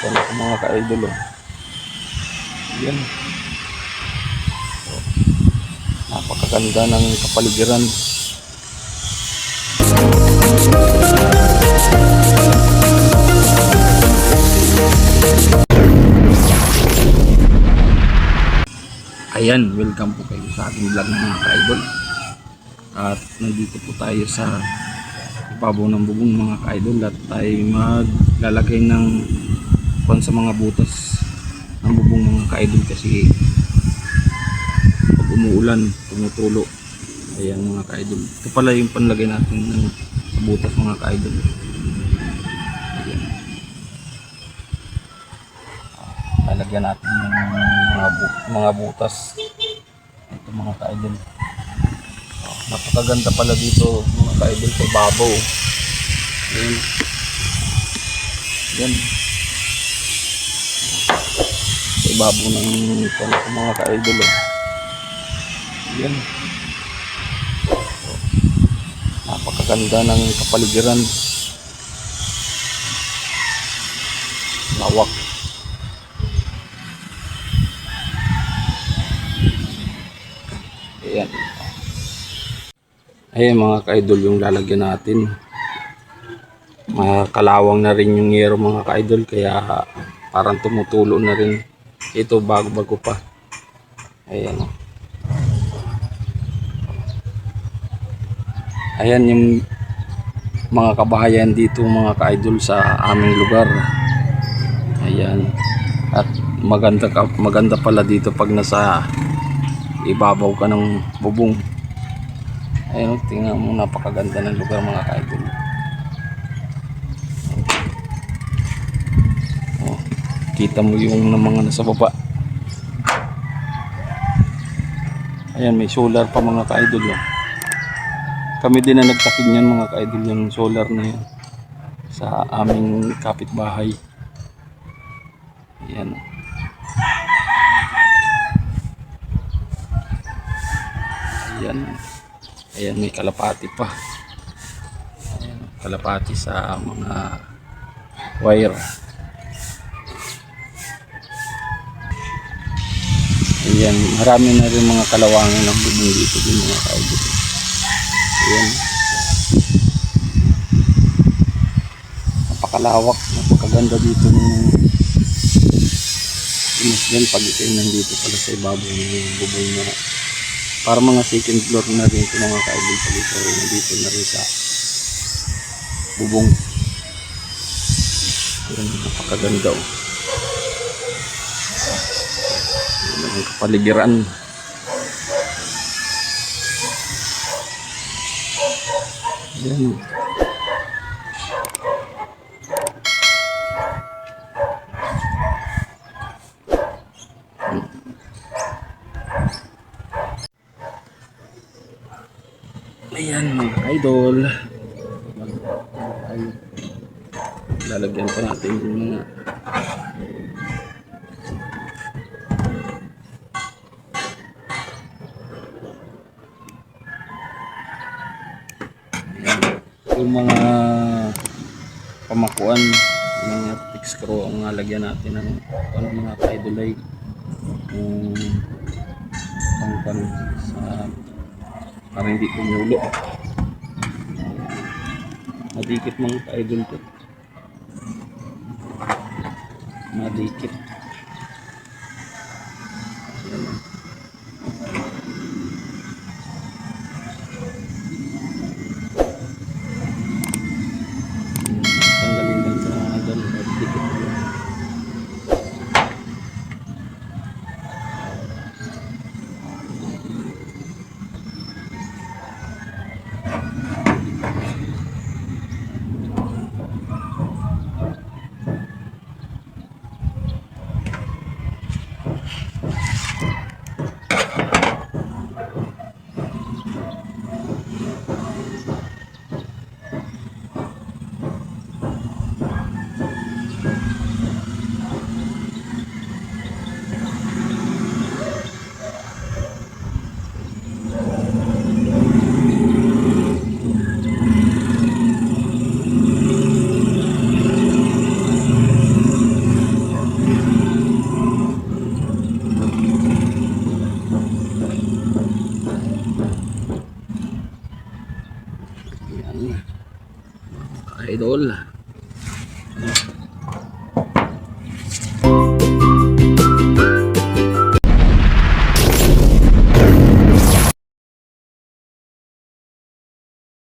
pala sa mga ka-idol. Oh. Yan. Napakaganda ng kapaligiran. Ayan, welcome po kayo sa ating vlog mga ka-idol. At nandito po tayo sa ibabaw ng bubong mga ka-idol at tayo maglalagay ng kwan sa mga butas ng bubong mga ka-idol kasi pag umuulan, tumutulo. Ayan mga ka-idol. Ito pala yung panlagay natin ng butas mga ka-idol. Ayan. Lalagyan natin ng mga, bu- mga butas. Ito mga ka-idol. Ah, napakaganda pala dito mga ka-idol sa babaw. Ayan. Yan. Ibabaw ng ito mga ka-idol. Oh. Yan. Napakaganda ng kapaligiran. Lawak. Ayan. Ayan mga ka-idol yung lalagyan natin. Makalawang na rin yung yero mga ka-idol kaya parang tumutulo na rin. Ito bago-bago pa. Ayan. oh. Ayan yung mga kabahayan dito mga ka-idol sa aming lugar. Ayan. At maganda ka, maganda pala dito pag nasa ibabaw ka ng bubong. Ayun, tingnan mo napakaganda ng lugar mga ka-idol. Kita mo yung ng mga nasa baba. Ayan, may solar pa mga ka-idol. Oh. Kami din na nagtakid niyan mga ka-idol yung solar na yun sa aming kapitbahay. Ayan. Ayan. Ayan, may kalapati pa. Ayan, kalapati sa mga wire. Ayan, marami na rin mga kalawangan ng bubong dito din mga kaibig. Ayan. Napakalawak, napakaganda dito ng Imusgan pag ito nandito pala sa ibabaw ng bubong na para mga second floor na rin ito mga kaibig pag ito nandito na rin sa bubong Ayan, napakaganda oh. Ayan, ang kapaligiran Ayan. Ayan mga idol. Lalagyan pa natin yung mga yung mga pamakuan mga thick screw ang lalagyan natin ng ano mga idol ay yung pangpan sa para hindi tumulo madikit mga ka-idol to madikit. Hmm, Bye. Ka-idol.